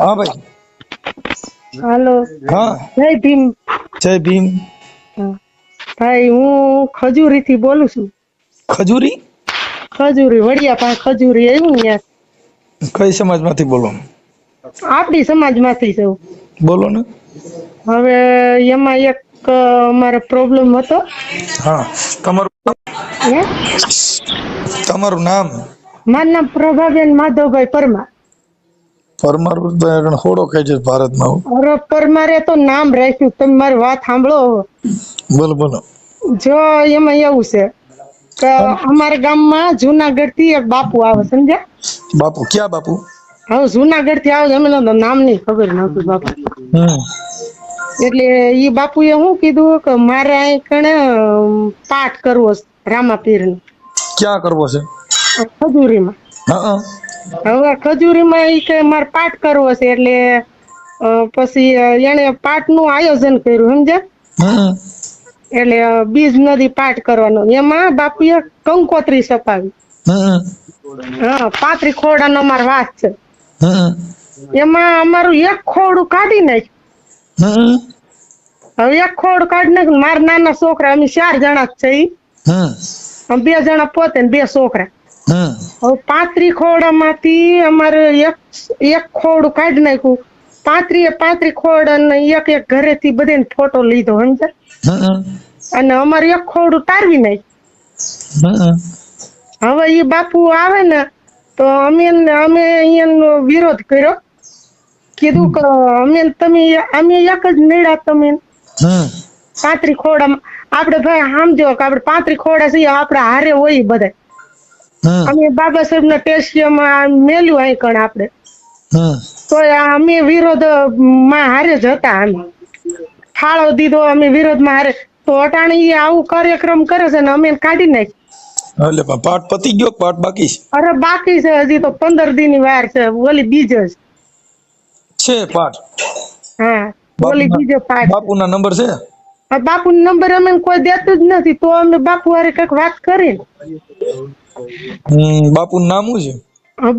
હા ભાઈ. હાલો. હા. જય ભીમ. જય ભીમ. ભાઈ હું ખજૂરી થી બોલું છું. ખજૂરી? ખજૂરી વડિયા પાસે ખજૂરી આવ્યું ને કઈ કઈ સમાજમાંથી બોલો? આપણી સમાજમાંથી છું બોલો ને. હવે એમાં એક અમારે પ્રોબ્લેમ હતો. હા. તમારું તમારું નામ? મારું નામ પ્રભાબેન માધવભાઈ પરમાર. પરમાર હોડો કહે છે ભારતમાં અરે પરમારે તો નામ રાખ્યું. તમે મારી વાત સાંભળો બોલો બોલો. જો એમાં એવું છે કે અમારા ગામમાં જુનાગઢથી એક બાપુ આવે સમજ્યા? બાપુ ક્યાં બાપુ? હવે જુનાગઢથી આવે તો નામની ખબર નહોતું બાપુ. એટલે ઈ બાપુએ શું કીધું કે મારે અહીં કણે પાઠ કરવો રામાપીર નો ક્યાં કરવો છે? ખજૂરીમાં. હા. હવે ખજૂરીમાં એ કે મારે પાઠ કરવો છે એટલે પછી એને પાઠનું આયોજન કર્યું સમજ્યા? એટલે બીજ નદી પાઠ કરવાનો. એમાં બાપુએ કંકોત્રી છપાવી હમ હા પાત્રી ખોડાનો અમારો વાત છે. એમાં અમારું એક ખોડું કાઢી નાખ્યું. હવે એક ખોડું કાઢી નાખ્યું. મારા નાના છોકરા અમે ચાર જણા જ છે. બે જણા પોતે ને બે છોકરા. પાંત્રી ખોડામાંથી અમારે એક એક ખોડું કાઢી નાખ્યું. પાંત્રીએ પાંત્રી ખોડ અને એક એક ઘરે થી બધા ફોટો લીધો સમજે અને અમારે એક ખોડું તારવી નાખ્યું. હવે એ બાપુ આવે ને તો અમે અમે અહીંયાનો વિરોધ કર્યો. કીધું કે અમે તમે અમે એક જ નીડા તમે. પાંત્રી ખોડામાં આપણે ભાઈ સમજો કે આપણે પાંત્રી ખોડા છીએ આપણે હારે હોય બધા અમે બાબા સાહેબ ના ટેસ્ટિયમાં મેલ્યું અહીં કણ આપણે. તો અમે વિરોધમાં હારે જ હતા અમે. ફાળો દીધો અમે વિરોધમાં હારે. તો અટાણી આવું કાર્યક્રમ કરે છે ને અમે કાઢી નાખી. એટલે પાઠ પતી ગયો પાઠ બાકી છે? અરે બાકી છે હજી તો પંદર દિનની વાર છે ઓલી બીજ જ. છે પાઠ. હા ઓલી બીજો પાઠ. બાપુના નંબર છે? બાપુ નંબર અમે કોઈ દેતું જ નથી તો અમે બાપુ હારે કંઈક વાત કરી હમ બાપુનું નામ શું છે?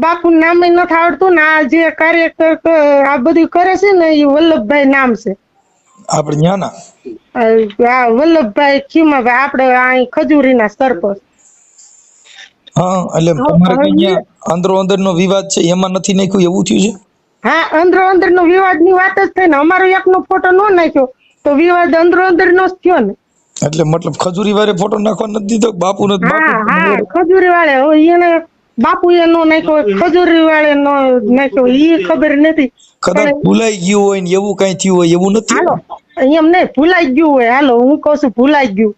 બાપુ નામ નથી આવડતું ને આ જે કાર્યકર ક- આ બધું કરે છે ને એ વલ્લભભાઈ નામ છે. આપણે ન્યાના? આ વલ્લભભાઈ ખીમાભાઈ આપણે અહીં ખજૂરીના સરપંચ. હા એટલે તમારે અહીંયા અંદરો અંદર નો વિવાદ છે એમાં નથી નાખ્યું એવું થયું છે? હા અંદરો અંદર નો વિવાદની વાત જ થઈ ને અમારો એક નો ફોટો નો નાખ્યો. તો વિવાદ અંદરો અંદર નો જ થયો ને. એટલે મતલબ ખજૂરી વાળે ફોટો નાખવા નથી દીધો? બાપુ નો હા હા ખજૂરી વાળે એને બાપુ એ નો નાખ્યો ખજૂરી વાળે નો નાખ્યો ઈ ખબર નથી. કદાચ ભૂલાઈ ગયું હોય ને એવું કઈ થયું હોય એવું નથી? હાલો એમ નહીં ભૂલાઈ ગયું હોય. હાલો હું કઉ છું ભૂલાઈ ગયું.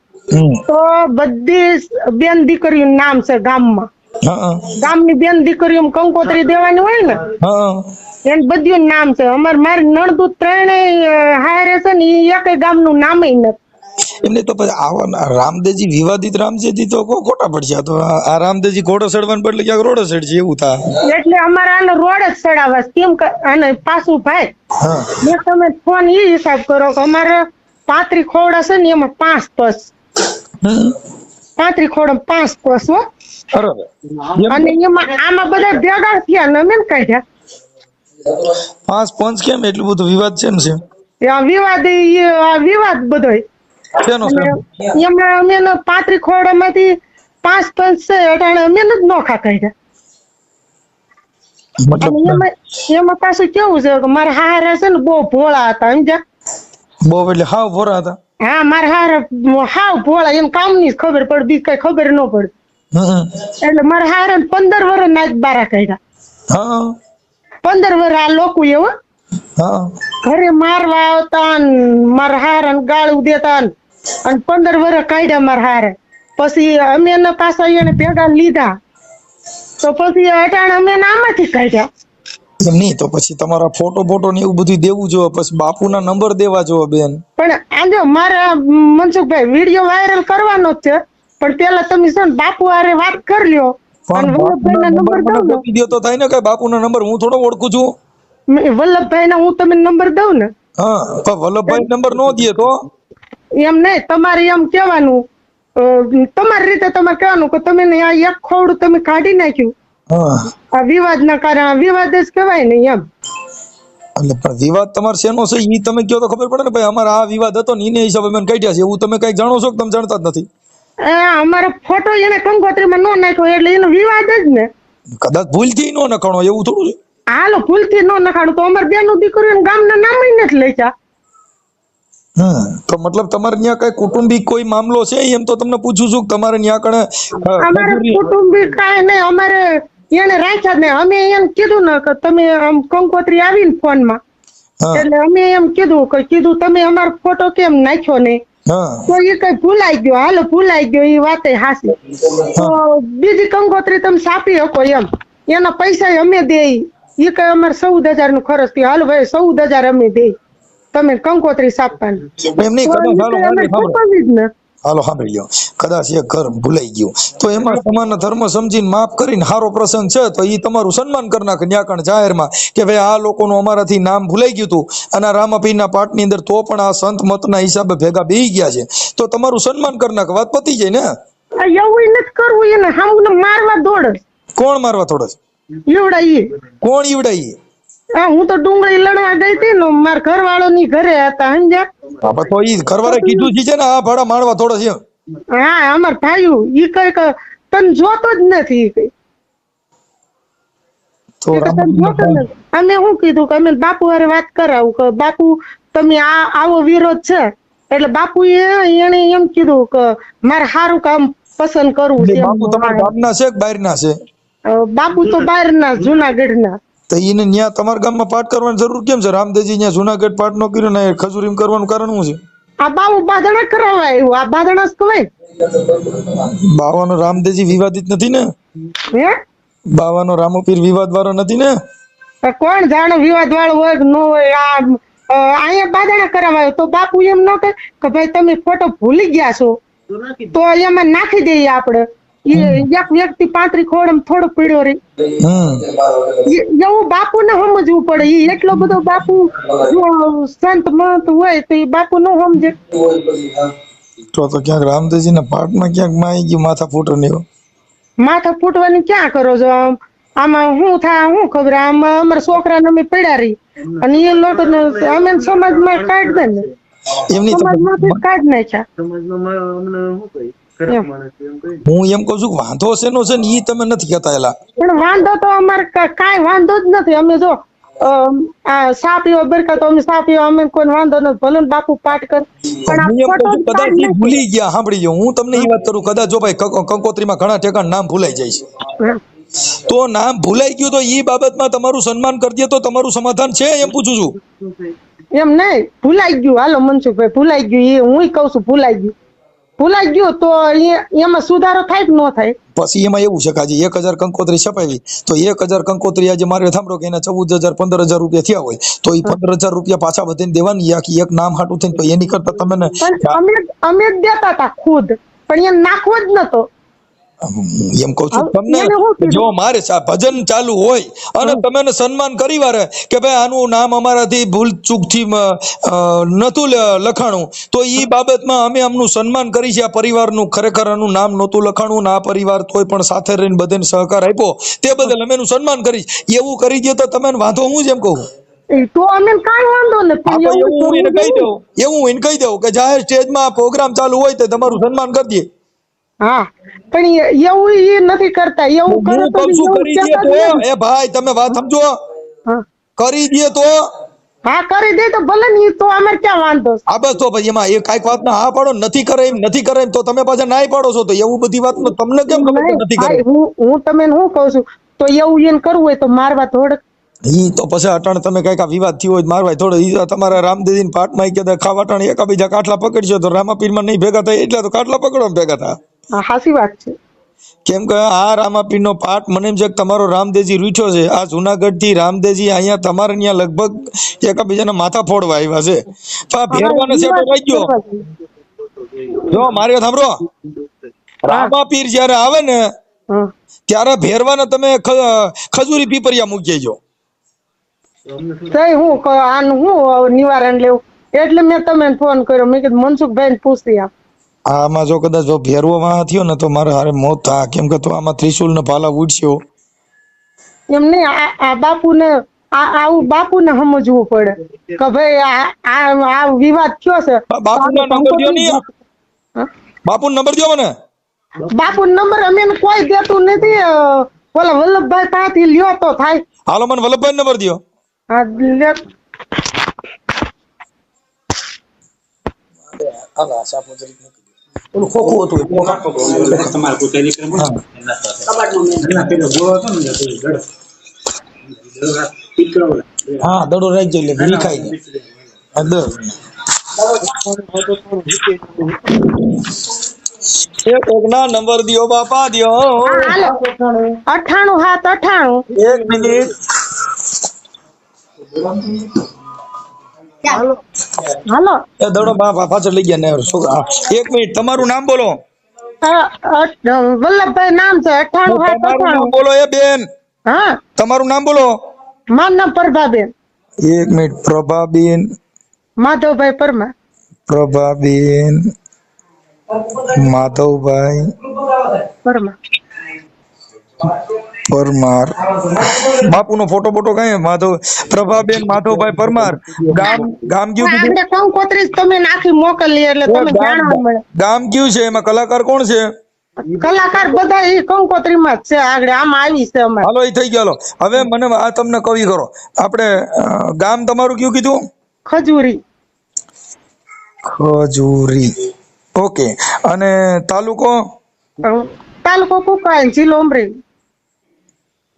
તો બધી બેન દીકરીઓ નામ છે ગામમાં. ગામની બેન દીકરીઓ કંકોત્રી દેવાની હોય ને એને બધું નામ છે. અમાર મારી નણદૂત ત્રણેય હારે છે ને એક એકેય ગામનું નામ નથી. એમને તો પછી આવા રામદેવજી વિવાદિત રામદેવજી તો કો- ખોટા પડશે. તો આ રામદેવજી ઘોડો ચડવાને બદલે ક્યાંક રોડે ચડશે એવું થાય. એટલે અમારે આને રોડ જ સડાવા. કેમ અને પાછું ભાઈ મેં તમે ફોન એ હિસાબ કરો કે અમારે પાંત્રી ખોડા છે ને એમાં પાંચ પસ. પાંત્રી ખોડા પાંચ પસ હો. બરાબર. અને એમાં આમાં બધા ભેગા થયા ને અમે કાઢ્યા. પાંચ પંચ કેમ? એટલું બધું વિવાદ છે ને આ વિવાદ આ વિવાદ બધો છે એમાં અમે ને પાંત્રી ખોડામાંથી પાંચ પંચ છે અટાણે અમે જ નોખા કાઢ્યા. મતલબ એમાં પાછું કેવું છે કે મારા હારા છે ને બહુ ભોળા હતા સમજ્યા? બહુ એટલે હાવ ભોરા હતા. હા મારા હારા હાવ ભોળા એમ કામની ની ખબર પડે બીજ કઈ ખબર ન પડે. એટલે મારે હારે ને પંદર વર્ષ નાચ બારા કાઢ્યા. પંદર વર્ષ આ લોકો એવો ઘરે મારવા આવતા ને મારા હાર ગાળું દેતા અને પંદર વર્ષ કાઢ્યા મારા હારે. પછી અમે એના પાછા એને ભેગા લીધા. તો પછી અટાણ અમે આમાંથી કાઢ્યા. નહીં તો પછી તમારા ફોટો ફોટો ને એવું બધું દેવું જોવે પછી બાપુના નંબર દેવા જોવે બેન. પણ આજે મારા મનસુખભાઈ વીડિયો વાયરલ કરવાનો જ છે. પણ પેલા તમે છે ને બાપુ આરે વાત કરી લ્યો. અને વલ્લભભાઈ ના નંબર મને દઉં ને. તો થાય ને કે બાપુના નંબર હું થોડો ઓળખું છું. વલ્લભભાઈ ના હું તમને નંબર દઉં ને. હા વલ્લભભાઈ નંબર નો દે તો. એમ નહીં તમારે એમ કહેવાનું તમારી રીતે તમારે કહેવાનું કે તમે ને આ એક ખોડું તમે કાઢી નાખ્યું. આ વિવાદ ના કારણે આ વિવાદ જ કહેવાય ને એમ. એટલે પણ વિવાદ તમારે શેનો છે? ઈ તમે કયો તો ખબર પડે ને ભાઈ અમારે આ વિવાદ હતો ને એને હિસાબે મેં કાઢ્યા છે. એવું તમે કઈ જાણો છો કે તમે જાણતા જ નથી? એ અમારો ફોટો એને કંકોત્રીમાં નો નાખ્યો એટલે એનો વિવાદ જ ને. કદાચ ભૂલથી નો નખાણો એવું થોડું છે? હાલો ભૂલથી નો નખાણો તો અમારે બેનું દીકરીઓ ગામના નામ નથી લેતા તો મતલબ તમારે ત્યાં કઈ કુટુંબિક કોઈ મામલો છે? એમ તો તમને પૂછું છું તમારે ત્યાં કણે અમારે કુટુંબિક કઈ નહીં અમારે એને રાખ્યા ને અમે એમ કીધું ને કે તમે આમ કંકોત્રી આવી ને ફોનમાં એટલે અમે એમ કીધું કે કીધું તમે અમારો ફોટો કેમ નાખ્યો નહીં? તો એ કઈ ભૂલાઈ ગયો. હાલો ભૂલાઈ ગયો એ વાતે હાસી તો બીજી કંકોત્રી તમે સાપી શકો એમ. એના પૈસા અમે દે એ કઈ અમારે ચૌદ હજારનું ખર્ચ થયું. હાલો ભાઈ ચૌદ હજાર અમે દે તમે કંકોત્રી સાપવાની. જ ને. હાલો સાંભળી લ્યો. કદાચ એક ઘર ભૂલાઈ ગયું. તો એમાં સમાન ધર્મ સમજીને માફ કરીને સારો પ્રસંગ છે તો એ તમારું સન્માન કરી નાખે. ન્યાકણ જાહેરમાં કે ભાઈ આ લોકોનું અમારાથી નામ ભૂલાઈ ગયું હતું અને રામાપીરના પાઠની અંદર તો પણ આ સંત મતના હિસાબે ભેગા બેહી ગયા છે. તો તમારું સન્માન કરી નાખે. વાત પતી જાય ને? એવું નથી કરવું એને મારવા દોડ. કોણ મારવા થોડો એવડા કોણ ઈવડાઈ હા હું તો ડુંગળી લડવા ગઈ હતી ને મારા ઘરવાળો ની ઘરે હતા સમજ્યા? બાપા તો ઈ ઘરવાળે કીધું છે ને આ ભાડા માણવા થોડો છે. હા અમાર ભાઈઓ ઈ કઈ તને જોતો જ નથી કઈ. અમે શું કીધું કે અમે બાપુ હારે વાત કરાવું કે બાપુ તમે આ આવો વિરોધ છે. એટલે બાપુ એને એમ કીધું કે મારે સારું કામ પસંદ કરવું છે બાપુ તમારા ગામના છે કે બહારના છે? બાપુ તો બહાર ના જુનાગઢ ના તો એને ત્યાં તમારા ગામમાં પાઠ કરવાની જરૂર કેમ છે? રામદેવજી ત્યાં જુનાગઢ પાઠ નો કર્યો ને ખજૂરીમ કરવાનું કારણ શું છે? આ બાબુ બાદણા કરાવવા આવ્યું. આ બાદણા જ બાવાનો રામદેવજી વિવાદિત નથી ને? હે? બાવાનો રામોપીર વિવાદ વાળો નથી ને? કોણ જાણે વિવાદ વાળો હોય કે ન હોય? આ અહીંયા બાદણા કરાવાયો તો બાપુ એમ ન કે ભાઈ તમે ફોટો ભૂલી ગયા છો. તો એમાં નાખી દઈએ આપણે. ઈ એક વ્યક્તિ પાંત્રી ખોડમ થોડો પીડ્યો રે. એવું બાપુ ને સમજવું પડે. એ એટલો બધો બાપુ સંત મહંત હોય તો એ બાપુ ન સમજે. તો તો ક્યાંક રામદેવજી ના પાઠમાં ક્યાંક માઈ ગયું માથા ફૂટો ને માથા ફૂટવાની ક્યાં કરો છો આમ? આમાં શું થાય શું ખબર? આમાં અમારા છોકરાને અમે પડ્યા રહી અને એ લોકો અમે સમાજમાં કાઢ દે ને. એમની માં સમાજમાંથી કાઢ નાખ્યા. સમાજમાં અમને શું કહી એમ. કહી હું એમ કઉ છું કે વાંધો શેનો છે ને ઈ તમે નથી કહેતા એલા. પણ વાંધો તો અમારે કા- કાંઈ વાંધો જ નથી. અમે જો આ સા પીવા બરકા તો અમે સાપીઓ અમે કોઈ વાંધો નથી. ભલે બાપુ પાઠ કર. પણ આ ફોટો કદાચ. ભૂલી ગયા સાંભળી ગયો હું તમને એ વાત કરું કદાચ જો ભાઈ કંકો- કંકોત્રીમાં ઘણા ઠેકાણ નામ ભૂલાઈ જાય છે. તો નામ ભૂલાઈ ગયું તો ઈ બાબતમાં તમારું સન્માન કરી દે તો તમારું સમાધાન છે એમ પૂછું છું. એમ નહીં ભૂલાઈ ગયું. હાલો મનસુખભાઈ ભૂલાઈ ગયું. એ હું કઉ છું ભૂલાઈ ગયું. ભૂલાઈ ગયું તો એમાં સુધારો થાય કે ન થાય? પછી એમાં એવું છે કે આજે એક હજાર કંકોત્રી છપાવી તો એક હજાર કંકોત્રી આજે મારે સાંભળો કે એના ચૌદ હજાર પંદર હજાર રૂપિયા થયા હોય તો એ પંદર હજાર રૂપિયા પાછા વધીને દેવાની આખી એક નામ હાટું થઈને તો એની કરતા તમે અમે અમે જ દેતા હતા ખુદ પણ એ નાખવો જ નતો. એમ કહું છું તમને? જો મારે ભજન ચાલુ હોય અને તમે સન્માન કરી વારે કે ભાઈ આનું નામ અમારાથી ભૂલ ચૂકથી અ, લખાણું તો એ બાબતમાં અમે આમનું સન્માન કરી છે આ પરિવારનું ખરેખર આનું નામ નહોતું લખાણું ના પરિવાર તોય પણ સાથે રહીને બધાને સહકાર આપ્યો તે બદલ અમે એનું સન્માન કરીશ. એવું કરી દે તો તમે વાંધો હું જ એમ કહું? તો અમે કાંઈ વાંધો નથી એવું એને કહી દઉં એવું એને કહી દઉં કે જાહેર સ્ટેજમાં પ્રોગ્રામ ચાલુ હોય તો તમારું સન્માન કરી દે. હા પણ એવું એ નથી કરતા એવું કરે તો કરી દે એ ભાઈ તમે વાત સમજો. કરી દે તો. હા કરી દે તો ભલે ની તો અમાર ક્યાં વાંધો? આ બસ તો ભાઈ એમાં એ કાંઈક વાત ના હા પાડો નથી કરે એમ નથી કરે એમ તો તમે પાછા નાય પાડો છો તો એવું બધી વાત તમને કેમ ખબર નથી કરે? હું હું તમે શું કહું છું? તો એવું એને કરવું હોય તો મારવા થોડક. ઈ તો પછી અટાણ તમે કંઈક આ વિવાદ થયો હોય મારવા મારવાય થોડો. ઈ તમારા રામદેદી ઈ કહેતા ખાવા અટાણે એકાબીજા કાટલા પકડશો તો રામાપીરમાં નહીં ભેગા થાય એટલે તો કાટલા પકડો ભેગા થયા. હા હાસી વાત છે. કેમ કે આ રામાપીરનો પાઠ મને એમ છે કે તમારો રામદેવજી રૂઠ્યો છે. આ જુનાગઢથી રામદેવજી અહીંયા તમારે ત્યાં લગભગ એકબીજાના માથા ફોડવા આવ્યા છે. તો આ ભેરવાનો સેટો રહી ગયો. જો મારી વાત સાંભળો. રામાપીર જ્યારે આવે ને. ત્યારે ભેરવાને તમે ખજૂરી પીપરિયા મૂકી જો હું આનું હું નિવારણ લેવું? એટલે મેં તમને ફોન કર્યો. મેં કીધું મનસુખભાઈ ને પૂછતી આપ આમાં જો કદાચ જો ભેરવામાં થયો ને તો મારે હારે મોત થા. કેમ કે તો આમાં ત્રિશુલ ને ભાલા ઉડશ્યો એમને આ બાપુને આ આવું બાપુને સમજવું પડે કે ભાઈ આ આ વિવાદ થયો છે. બાપુના નંબર દો નહીં. બાપુ નંબર દો મને. બાપુ નંબર અમે કોઈ દેતું નથી. ઓલા વલ્લભભાઈ પાસેથી લ્યો તો થાય. હાલો મને વલ્લભભાઈ નંબર દો હા, લે- ઓલું ખોખું હતું તમારે કોઈ ને, એના પેલો ગોળો હતો ને. હા દડો રાખજો એટલે ઘી ખાઈ જાય. હા, દર. નંબર દ્યો બાપા દિયો. અઠાણું હાથ અઠાણું. એક મિનિટ. હાલો એ દડો બાપા પાછળ લઈ ગયા ને છોકરા હા. એક મિનિટ તમારું નામ બોલો. અ, અ, વલ્લભભાઈ નામ છે અઠાણું હાથ તમારું નામ અઠાણું બોલો એ બેન. હા. તમારું નામ બોલો. મારું નામ પ્રભાબેન. એક મિનિટ પ્રભાબેન. માધવભાઈ પરમાર. પ્રભાબેન. માધવભાઈ. પરમાર. પરમાર. બાપુનો ફોટો બોટો કઈ માધવ પ્રભાબેન માધવભાઈ પરમાર. ગામ ગામ કયું કીધું? આપણે કંકોત્રી જ તમે નાખી મોકલી એટલે તમે જાણવા મળે. ગામ કયું છે એમાં કલાકાર કોણ છે? કલાકાર બધા એ કંકોત્રી માં છે આગળ આમ આવી છે અમારે. હાલો એ થઈ ગયો હવે મને આ તમને કવિ કરો. આપણે ગામ તમારું કયું કીધું? ખજૂરી. ખજૂરી. ઓકે. અને તાલુકો? તાલુકો કુકાઈ જિલ્લો અમરેલી.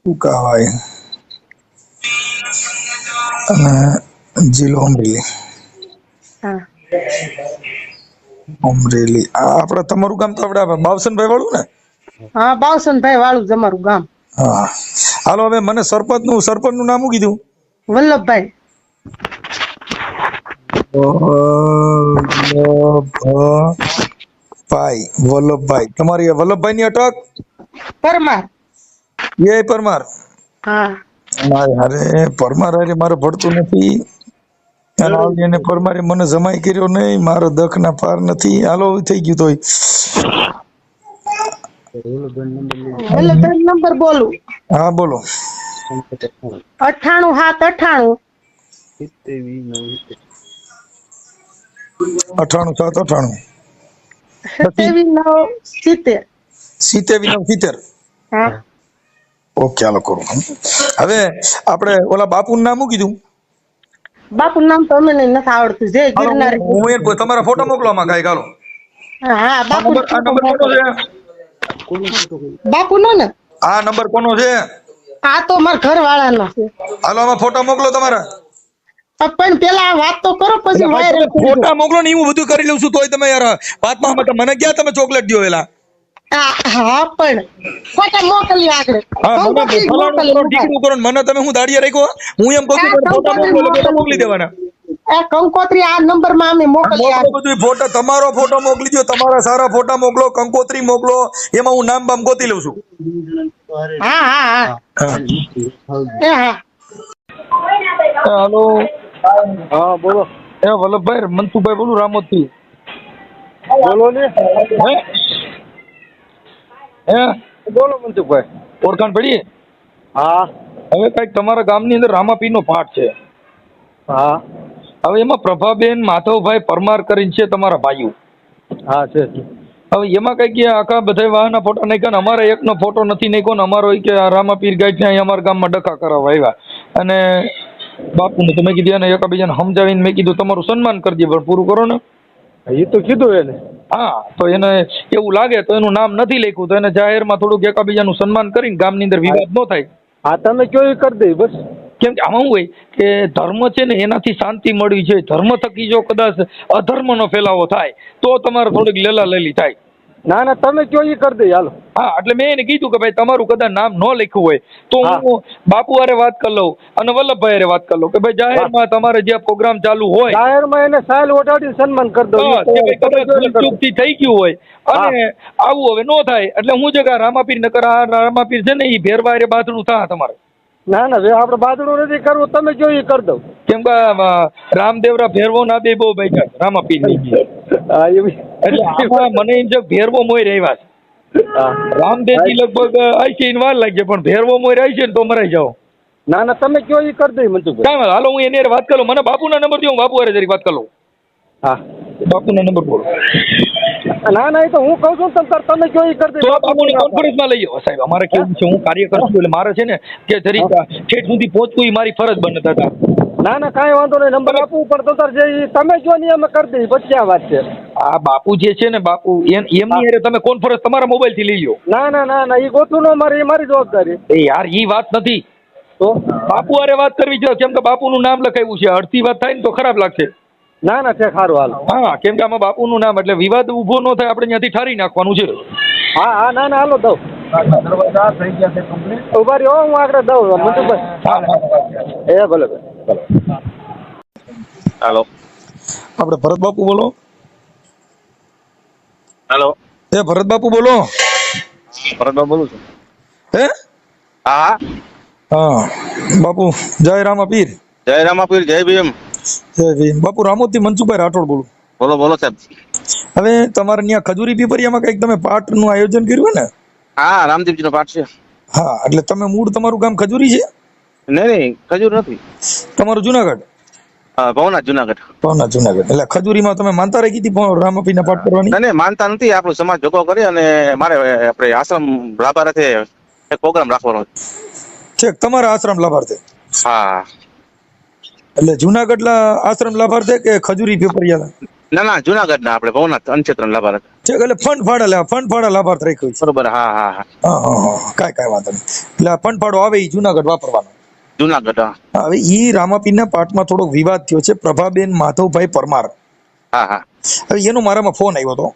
કુકાવાય અને જિલ્લો અમરેલી. અમરેલી. આ આપણે તમારું ગામ તો આપણે બાવસનભાઈ વાળું ને? હા બાવસનભાઈ વાળું તમારું ગામ. હા. હાલો હવે મને સરપંચનું સરપંચનું નામ શું કીધું? વલ્લભભાઈ. વલ્લભભાઈ. વલ્લભભાઈ તમારી વલ્લભભાઈ ની અટક? પરમાર. એ પરમાર. હા. હારે પરમાર અરે મારે ભળતું નથી. અને પરમારે મને જમાઈ કર્યો નહીં મારો દખ ના પાર નથી. હાલો થઈ ગયું તોય. નંબર બોલું. હા બોલો. અઠાણું હાથ અઠાણું. અઠાણું સાત અઠાણું. સત્યાવીસ નવ સિત્તેર. સિત્તેર નવ સિત્તેર. હા. ઓકે ચાલો કરું. હવે આપણે ઓલા બાપુ નામ શું કીધું? બાપુનું નામ તો અમને નથી આવડતું. જે ગિરનાર હું એને તમારા ફોટો મોકલો માં કાંઈ ગાલો હા બાપુ નંબર આ નંબર કોનો છે? બાપુ નો? ને આ નંબર કોનો છે? આ તો મારા ઘર વાળાનો છે. હાલો આમાં ફોટો મોકલો તમારા. પણ પેલા વાત તો કરો પછી વાયરલ ફોટા મોકલો ને હું બધું કરી લઉં છું તોય તમે યાર આમાં મને ક્યાં તમે ચોકલેટ દો વેલા? હા પણ ફોટા મોકલી આગળ. મને કંકોત્રી જ ફલાણું મોકલી કરો, ઢીકણું કરો ને મને તમે હું દાડિયા રાખ્યો હું? એમ કહું છું ફોટા મોકલો એટલે ફોટા કંકોત્રી મોકલી દેવાના. આ કંકોત્રી આ નંબરમાં અમે મોકલી બધું ફોટા તમારો ફોટો મોકલી દો તમારા સારા ફોટા મોકલો કંકોત્રી મોકલો એમાં હું નામ બામ ગોતી લઉં છું. હા હા હા. હા. હા. એ હાલો. હા બોલો. એ વલ્લભભાઈ મનસુભાઈ બોલું રામોતી બોલો ને. હે? હે? બોલો મનસુખભાઈ. ઓળખાણ પડી? હા. હવે કંઈક તમારા ગામની અંદર રામાપીર નો પાઠ છે. હા. હવે એમાં પ્રભાબેન માધવભાઈ પરમાર કરીને છે તમારા ભાઈઓ. હા છે હવે એમાં કઈ કે આખા બધા વાહના ફોટા નાખ્યા ને અમારે એકનો ફોટો નથી નાખ્યો ને અમારો કે રામાપીર ગાય છે અમારા ગામમાં ડખા કરાવવા આવ્યા. અને બાપુને તમે કીધું એને એકબીજાને સમજાવીને મેં કીધું તમારું સન્માન કરી દે પણ પૂરું કરો ને. એ તો કીધું એને. હા તો એને એવું લાગે તો એનું નામ નથી લખ્યું તો એને જાહેરમાં થોડુંક એકાબીજાનું સન્માન કરીને ગામની અંદર વિવાદ ન થાય. હા તમે કયો એ કરી દઈ બસ. કેમ કે આમાં હોય કે ધર્મ છે ને એનાથી શાંતિ મળવી જોઈએ ધર્મ થકી જો કદાચ અધર્મનો ફેલાવો થાય તો તમારે થોડીક લેલા લેલી થાય. ના ના તમે કયો એ કરી દઈ હાલો. હા એટલે મેં એને કીધું કે ભાઈ તમારું કદાચ નામ ન લખ્યું હોય તો હું. બાપુ હારે વાત કરી લઉં અને વલ્લભભાઈ વાત કરી લઉં કે ભાઈ જાહેરમાં તમારે જે પ્રોગ્રામ ચાલુ હોય જાહેરમાં એને સાલ ઓઢાડીને સન્માન કરી દઉં. ભૂલચૂકથી થઈ ગયું હોય અને આવું હવે ન થાય એટલે હું જે રામાપીર નકર આ રામાપીર છે ને એ ભેરવા હારે બાથડું થા તમારે. ના ના આપણે બાજડું નથી કરવું તમે જો એ કરી દઉં. કેમ કે રામદેવરા ભેરવો ના બે બહુ બેઠા રામાપીર એટલે મને એમ છે ભેરવો મોય રહેવા છે. રામદેવજી લગભગ આઈસી વાર લાગશે પણ ભેરવો મોય રહી છે ને તો મરાઈ જાઓ. ના ના તમે કયો એ કરી દઈ મનસુખભાઈ કાંઈ હાલો હું એની વાત કરું. મને બાપુના નંબર દો હું બાપુ હારે જરીક વાત કરું. હા. બાપુના નંબર બોલો. ના ના એ તો હું કહું છું તમ તાર તમે કયો એ કરી દઈ તો બાપુને કોન્ફરન્સમાં લઈ જાઓ સાહેબ અમારે કેવું છે હું કાર્ય કરું છું એટલે મારે છે ને કે જરી ઠેઠ સુધી પહોંચવું એ મારી ફરજ બને દાદા ના ના કાંઈ વાંધો નહીં નંબર આપવું પણ તો તાર જે તમે જો નિયમ અમે કરી દઈ પછી આ વાત છે. આ બાપુ જે છે ને બાપુ એમ- એમની અરે તમે કોન્ફરન્સ તમારા મોબાઈલથી લઈ લો ના ના ના ના એ ગોતું ન મારી એ મારી જવાબદારી. એ યાર એ વાત નથી. તો? બાપુ અરે વાત કરવી છે કેમ કે બાપુનું નામ લખાયું છે. અડધી વાત થાય ને તો ખરાબ લાગશે. ના ના છે સારું હાલ. હા કેમ કે આમાં બાપુનું નામ એટલે વિવાદ ઊભો ન થાય આપણે ત્યાંથી ઠારી નાખવાનું છે. હા હા ના ના હાલો દઉં. ઊભા રહ્યો હું આગળ દઉં મનસુખભાઈ. એ ભલે ભલે. હાલો. આપણે ભરત બાપુ બોલો. હાલો. એ ભરત બાપુ બોલો. ભરતભાઈ બોલું છું. હે? હા હા. બાપુ જય રામા પીર. જય રામાપીર જય ભીમ. જય ભીમ. બાપુ રામોતી મનસુખભાઈ રાઠોડ બોલું. બોલો બોલો સાહેબ. હવે તમારે ત્યાં ખજૂરી પીપરિયામાં કંઈક તમે પાઠનું આયોજન કર્યું ને? હા રામદેવજી નો પાઠ છે. હા એટલે તમે મૂળ તમારું ગામ ખજૂરી છે? નહીં નહીં ખજૂર નથી. તમારું જુનાગઢ? ભવનાથ જુનાગઢ. ભાવના જુનાગઢ. એટલે ખજૂરીમાં તમે માનતા રાખી હતી રામાપીના પાઠ કરવાની? નહીં માનતા નથી. આપણો સમાજ ભેગો કરી અને મારે આપણે આશ્રમ લાભાર્થે એક પ્રોગ્રામ રાખવાનો છે. તમારા આશ્રમ લાભાર્થે? હા. એટલે જુનાગઢ આશ્રમ લાભાર્થે કે ખજૂરી પેપરિયા ના ના જુનાગઢ ના આપણે ભવનાથ અનક્ષેત્ર લાભાર્થ. છે એટલે ફંડ ફાળા લે ફંડ ફાળા લાભાર્થ રાખ્યું બરોબર હા હા હા. કાંઈ કાંઈ વાંધો નહીં. એટલે ફંડ ફાળો આવે એ જુનાગઢ વાપરવાનો. જુનાગઢ હવે ઈ રામાપીરના પાઠમાં થોડો વિવાદ થયો છે. પ્રભાબેન માધવભાઈ પરમાર. હા હા. હવે એનો મારામાં ફોન આવ્યો હતો.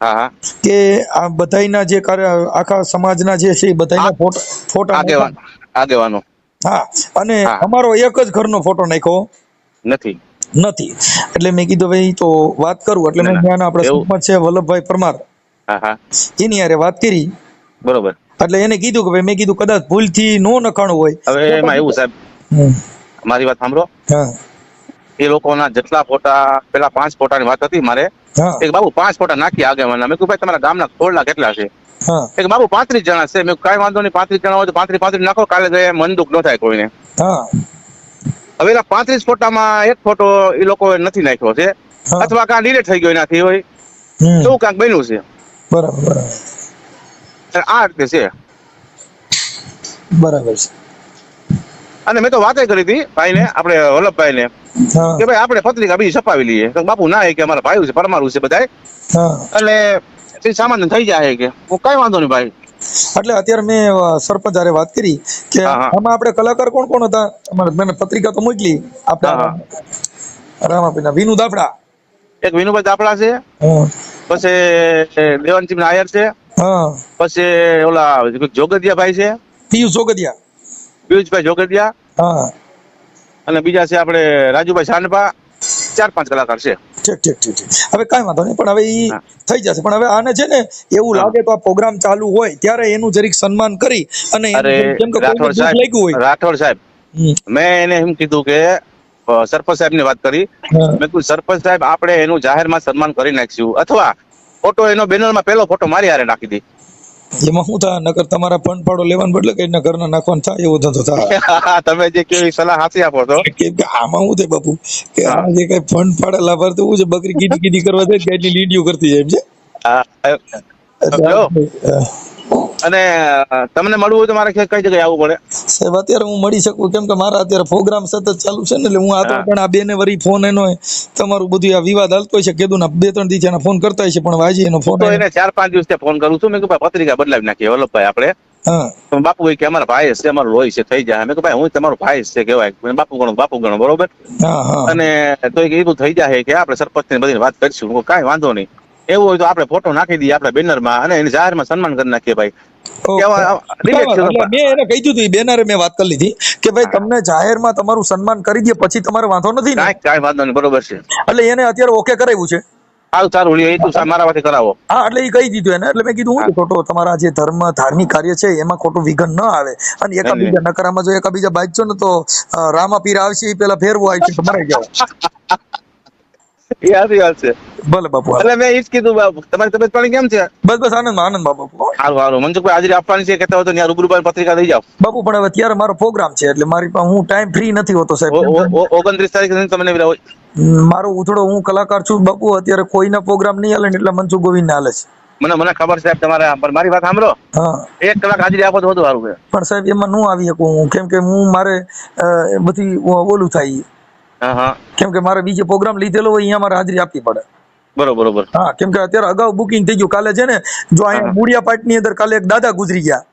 હા હા. કે આ બધાયના જે આખા સમાજના જે છે એ બધાયના ફોટો ફોટા આગેવાન આગેવાનો. હા. અને અમારો એક જ ઘરનો ફોટો નાખ્યો. નથી. નથી. એટલે મેં કીધું ભાઈ તો વાત કરું. એટલે મેં. ત્યાં આપણા સરપંચ છે વલ્લભભાઈ પરમાર. હા હા. એની હારે વાત કરી. બરોબર. એટલે એને કીધું કે ભાઈ મેં કીધું કદાચ ભૂલથી નો નખાણું હોય. હવે એમાં એવું સાહેબ મારી વાત સાંભળો. એ લોકોના જેટલા ફોટા પેલા પાંચ ફોટાની વાત હતી મારે. એક બાબુ પાંચ ફોટા નાખી આગેવાના મેં કીધું ભાઈ તમારા ગામના ખોરલા કેટલા છે? એક બાબુ પાંત્રીસ જણા છે. મેં કઈ વાંધો નહીં પાંત્રીસ જણા હોય તો પાંત્રીસ પાંત્રીસ નાખો. કાલે જાય મન દુઃખ ન થાય કોઈને. હવે એના પાંત્રીસ ફોટામાં એક ફોટો એ લોકો નથી નાખ્યો છે. અથવા કાં ડિલેટ થઈ ગયો એનાથી હોય. તો કાંઈક બન્યું છે. બરાબર. આ રીતે છે. બરાબર છે. અને મેં તો વાતે કરી હતી ભાઈને આપણે વલ્લભભાઈ ને કે ભાઈ આપણે પત્રિકા બીજી છપાવી લઈએ. તો બાપુ ના કે અમારા ભાઈ છે પરમારું છે બધાય. હા. એટલે તે સામાન થઈ જાય કે. હું કઈ વાંધો નહીં ભાઈ. એટલે અત્યારે મેં સરપંચ જયારે વાત કરી કે. આમાં આપણે કલાકાર કોણ કોણ હતા? મેં પત્રિકા તો મોકલી. આપણા રામાપીના વિનુ દાફડા. એક વિનુભાઈ દાપડા છે. પછી દેવાનસિંહ નાયર છે. પછી ઓલા જોગદિયા ભાઈ છે? પિયુષ જોગદિયા. પિયુષભાઈ જોગદિયા? હા. અને બીજા છે આપણે રાજુભાઈ સાંડપા ચાર પાંચ કલાકાર છે. ઠીક ઠીક ઠીક ઠીક. હવે કાંઈ વાંધો નહીં પણ હવે એ થઈ જશે. પણ હવે આને છે ને એવું લાગે તો આ પ્રોગ્રામ ચાલુ હોય ત્યારે એનું જરીક સન્માન કરી અને જેમ કે રાઠોડ સાહેબ રાઠોડ સાહેબ મેં એને એમ કીધું કે સરપંચ સાહેબની વાત કરી. મેં કીધું સરપંચ સાહેબ આપણે એનું જાહેરમાં સન્માન કરી નાખશું અથવા ફોટો એનો બેનરમાં પહેલો ફોટો મારી હારે નાખી દી. એમાં શું થાય નકર તમારા ફંડ લેવાનું બદલે કે ના ઘરના નાખવાનું થાય એવો ધંધો થાય. તમે જે કેવી સલાહ હાસી આપો છો. કેમ કે આમાં શું થાય બાપુ? કે આ જે કઈ ફંડ ફાળે લાભાર્થી શું છે બકરી ગીડી ગીડી કરવા જાય એટલી લીડીઓ કરતી જાય એમ છે? હા, અને તમને મળવું હોય તો મારે કઈ જગ્યાએ આવવું પડે? સાહેબ અત્યારે હું મળી શકું. કેમ કે મારા અત્યારે પ્રોગ્રામ સતત ચાલુ છે ને એટલે હું આ તો પણ આ બેને વરી ફોન એનો તમારું બધું આ વિવાદ હાલતો છે. કીધું ના બે ત્રણ દિવસ એના ફોન કરતા છે પણ વાજી એનો ફોન એને. ચાર પાંચ દિવસ ફોન કરું છું. મેં ભાઈ પત્રિકા બદલાવી નાખીએ વલ્લભભાઈ આપણે. બાપુ કે અમારા ભાઈ છે અમારું લોહી છે થઈ જાય. મેં કીધું ભાઈ હું તમારો ભાઈ છે કહેવાય. બાપુ ગણો બાપુ ગણો બરોબર? અને તો એ કીધું થઈ જાય કે આપણે સરપંચ ને બધી વાત કરીશું. કઈ કાંઈ વાંધો નહીં. એવું હોય તો આપણે ફોટો નાખી દઈએ આપણે બેનરમાં અને એને જાહેરમાં સન્માન કરી નાખીએ ભાઈ. ઓકે. કેવા- કાંઈ વાંધો નહીં. મેં એને કહી દીધું ઈ મેં વાત કરી લીધી કે ભાઈ તમને જાહેરમાં તમારું સન્માન કરી દે પછી તમારે વાંધો નથી ને? કાંઈ કાંઈ વાંધો નહીં બરોબર છે. એટલે એને અત્યારે ઓકે કરાવ્યું છે? સારું સારું એ તું મારા વાથી કરાવો. હા એટલે એ કહી દીધું એને. એટલે મેં કીધું હું. ખોટો તમારા જે ધર્મ ધાર્મિક કાર્ય છે એમાં ખોટું વિઘન ન આવે. અને એકાબીજા નકારામાં જો એકાબીજા બાજજો ને તો રામા પીર આવશે એ પેલા ફેરવું આવશે તો મરાઈ જાવ એ હારી વાત છે. ભલે બાપુ. એટલે મેં ઈ જ કીધું બાપુ. તમારી તબિયત પાણી કેમ છે? બસ બસ આનંદ આનંદ બાપુ સારું સારું મનસુખભાઈ હાજરી આપવાની છે કહેતા હોય તો ત્યાં રૂબરૂ પત્રિકા દઈ જાઓ. બાપુ પણ હવે ત્યારે મારો પ્રોગ્રામ છે એટલે મારી પાસે હું ટાઈમ ફ્રી નથી હોતો સાહેબ. ઓગણત્રીસ તારીખ તમને મારો ઉથડો હું કલાકાર છું બાપુ અત્યારે કોઈના પ્રોગ્રામ નહીં હાલે એટલે મનસુખ ગોવિંદ હાલે છે. મને મને ખબર સાહેબ તમારે પણ મારી વાત સાંભળો. એક કલાક હાજરી આપો તો વધુ સારું છે. પણ સાહેબ એમાં નું આવી શકું હું. કેમ કે હું મારે બધી ઓલું થાય હા હા કેમ કે મારે બીજે પ્રોગ્રામ લીધેલો હોય અહીંયા મારે હાજરી આપવી પડે. બરોબર બરોબર. હા કેમ કે અત્યારે અગાઉ બુકિંગ થઈ ગયું. કાલે છે ને જો અહીંયા મૂળિયા પાટની અંદર કાલે એક દાદા ગુજરી ગયા.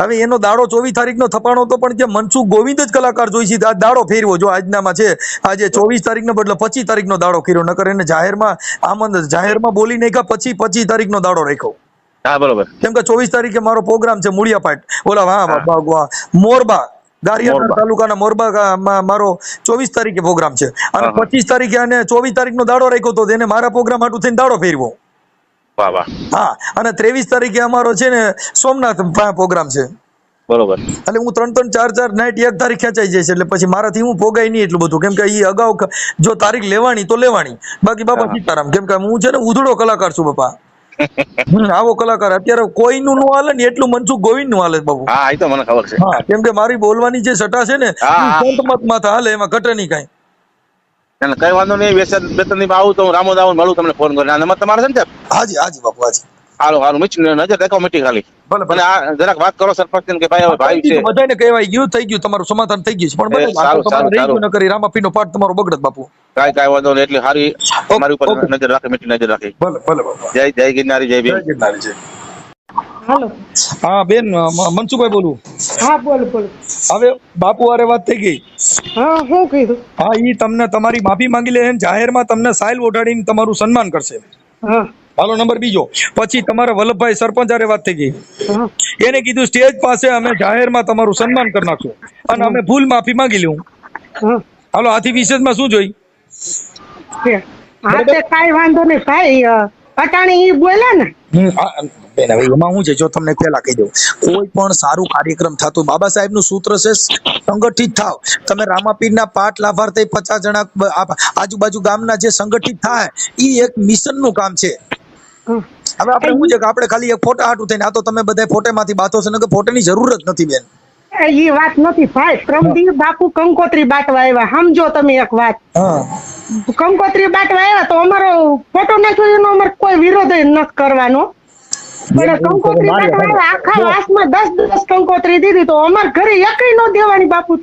હવે એનો દાડો ચોવીસ તારીખ નો થપાણો હતો પણ જે મનસુખ ગોવિંદ જ કલાકાર જોઈશે તો આ દાડો ફેરવો. જો આજનામાં છે આજે ચોવીસ તારીખ નો બદલે પચીસ તારીખ નો દાડો કર્યો નકર એને જાહેરમાં આમંદ જાહેરમાં બોલી નાખ્યા પછી પચીસ તારીખ નો દાડો રાખ્યો. હા બરોબર. કેમ કે ચોવીસ તારીખે મારો પ્રોગ્રામ છે મૂળિયાપાટ ઓલા હા મોરબા. ગારિયાધાર તાલુકાના મોરબામાં મારો ચોવીસ તારીખે પ્રોગ્રામ છે. અને. પચીસ તારીખે અને ચોવીસ તારીખ નો દાડો રાખ્યો હતો એને મારા પ્રોગ્રામ હાટું થઈને દાડો ફેરવો. હા અને ત્રેવીસ તારીખે અમારો છે ને સોમનાથ પ્રોગ્રામ છે. બરોબર. એટલે હું ત્રણ ત્રણ ચાર ચાર નાઇટ એક તારીખ ખેંચાઈ જાય છે એટલે પછી મારાથી હું પોગાય નહીં એટલું બધું. કેમ કે એ અગાઉ જો તારીખ લેવાની તો લેવાની. બાકી બાપા સીતારામ કેમ કે હું છે ને ઉધડો કલાકાર છું બાપા. આવો કલાકાર. અત્યારે કોઈનું નું હાલે ને એટલું મનસુખ ગોવિંદનું હાલે બાબુ હા એ તો મને ખબર છે. હા કેમ કે મારી બોલવાની જે સટા છે ને. સંત મતમાં હાલે એમાં ઘટે નહીં કાંઈ. કઈ વાંધો નહીં વેસન બેતનની આવું તો હું રામોદ આવું મળું તમને ફોન કરીને. અને નંબર તમારે છે ને હાજી હાજી બાપુ હાજી. હાલો હાલો મીઠી નજર દેખો મીઠી ખાલી. ભલે ભલે. આ જરાક વાત કરો સરપંચ કે ભાઈ હવે ભાઈ છે. બધાને કહેવાય ગયું થઈ ગયું તમારું સમાધાન થઈ ગયું છે. પણ બરાબર, સારું, સારું. ન કરી રામાપીનો પાઠ તમારો બગડત બાપુ. કાંઈ કાંઈ વાંધો નહીં એટલે સારી અમારી ઉપર નજર રાખે મીઠી નજર રાખે. ભલે ભલે જય જય ગિરનારી જય ગિરનારી હાલો. હા બેન મ- મનસુખભાઈ બોલું. હા બોલ બોલ. હવે બાપુ વારે વાત થઈ ગઈ. હા શું કીધું. હા ઈ તમને તમારી માફી માંગી લે જાહેરમાં તમને સાયલ ઓઢાડીને તમારું સન્માન કરશે. હા. હાલો નંબર બીજો. પછી તમારા વલ્લભભાઈ સરપંચ આરે વાત થઈ ગઈ. એને કીધું સ્ટેજ પાસે અમે જાહેરમાં તમારું સન્માન કરી નાખશું. અને અમે ભૂલ માફી માંગી લઉં હા. હાલો આથી વિશેષમાં શું જોઈ. હા તે કાઈ વાંધો નહીં ભાઈ અટાણી ઈ બોલે ને. બેન હવે એમાં હું છે જો તમને પહેલા કહી દઉં. કોઈ પણ સારું કાર્યક્રમ થતું બાબા સાહેબનું સૂત્ર છે સંગઠિત થાવ. તમે રામાપીર ના પાઠ લાભાર્થે પચાસ જણા આજુબાજુ ગામના જે સંગઠિત થાય ઈ એક મિશનનું કામ છે. હવે આપણે શું છે કે આપણે ખાલી એક ફોટા હાટું થઈને આ તો તમે બધા ફોટેમાંથી બાતો છે ને કે ફોટાની જરૂર જ નથી બેન. એ વાત નથી ભાઈ. પ્રમદીર બાપુ કંકોત્રી બાટવા આવ્યા. સમજો તમે એક વાત. કંકોત્રી બાટવા આવ્યા તો અમારો ફોટો નાખ્યો એનો અમારે કોઈ વિરોધ નથી કરવાનો. પણ કંકોત્રી બાટવા આવ્યા આખા વાસમાં દસ દસ કંકોત્રી દીધી તો અમાર ઘરે એકય નો દેવાની બાપુ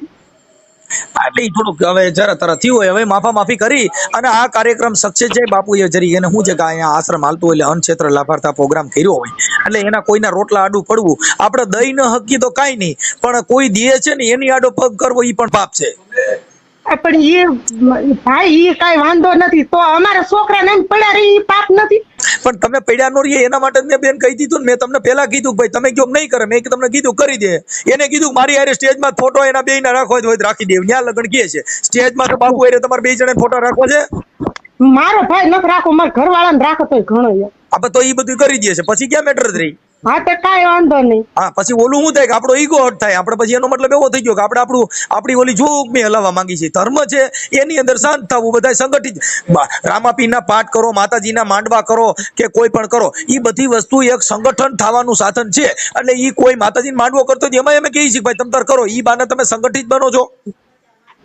એટલે થોડુંક. હવે જરા તરત થયું હોય, હવે માફા માફી કરી અને આ કાર્યક્રમ સક્સેસ જાય બાપુએ જરી એને શું છે કે અહીંયા આશ્રમ હાલતું એટલે અનક્ષેત્ર લાભાર્થા પ્રોગ્રામ કર્યો હોય. એટલે એના કોઈના રોટલા આડું પડવું, આપણે દઈ ન હકી તો કાંઈ નહીં. પણ કોઈ દે છે ને એની આડો પગ કરવો એ પણ પાપ છે. પણ એ ભાઈ એ કઈ વાંધો નથી. તો અમારા છોકરાને એમ પડ્યા રહી પાપ નથી. પણ તમે પડ્યા નો રહીએ એના માટે મેં બેન કહી દીધું મેં તમને પહેલા કીધું ભાઈ તમે કયો નહીં કરે મેં તમને કીધું કરી દે. એને કીધું મારી હારે સ્ટેજમાં ફોટો એના બે ના રાખો હોય તો રાખી દે ત્યાં લગન કે છે. સ્ટેજમાં તો બાપુ હારે તમારે બે જણા ફોટો રાખવો છે? મારો ભાઈ નથી રાખો મારા ઘરવાળાને રાખો તોય ઘણો યાર. આપણે તો એ બધું કરી દે છે. પછી ક્યાં મેટર જ રહી? હા, તો કાંઈ વાંધો નહીં. હા, પછી ઓલું શું થાય કે આપણો ઈગો હટ થાય? આપણે પછી એનો મતલબ એવો થઈ ગયો કે આપણે આપણું, આપણી ઓલી જોગ મેં હલાવવા માંગી છે. ધર્મ છે, એની અંદર શાંત થવું બધા સંગઠિત. રામાપી ના પાઠ કરો, માતાજીના માંડવા કરો કે કોઈ પણ કરો એ બધી વસ્તુ એક સંગઠન થવાનું સાધન છે. એટલે ઈ કોઈ માતાજીને માંડવો કરતો એમાં એમ કહીએ છીએ ભાઈ તમે તાર કરો. એ બાને તમે સંગઠિત બનો છો.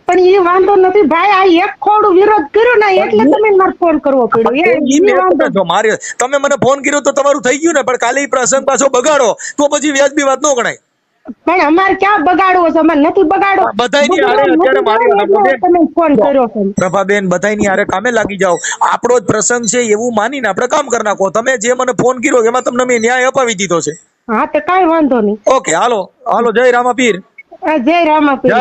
પણ એ વાંધો નથી. ભાઈ આ એક ખોડું વિરોધ કર્યો ને એટલે તમે મારે ફોન કરવો પડ્યો. એ મારે તમે મને ફોન કર્યો તો તમારું થઈ ગયું ને પણ કાલે પ્રસંગ પાછો બગાડો તો પછી વ્યાજબી વાત ન ગણાય. પણ અમારે ક્યાં બગાડવો છે? અમારે નથી બગાડો બધાયની હારે અત્યારે મારી બગાડવો હારે એટલે તમે ફોન કર્યો છે. પ્રભાબેન બધાયની હારે કામે લાગી જાઓ. આપણો જ પ્રસંગ છે એવું માનીને આપણે કામ કરી નાખો. તમે જે મને ફોન કર્યો એમાં તમને મેં ન્યાય અપાવી દીધો છે. હા તો કાંઈ વાંધો નહીં. ઓકે હાલો હાલો જય રામાપીર. પીર જય રામાપીર.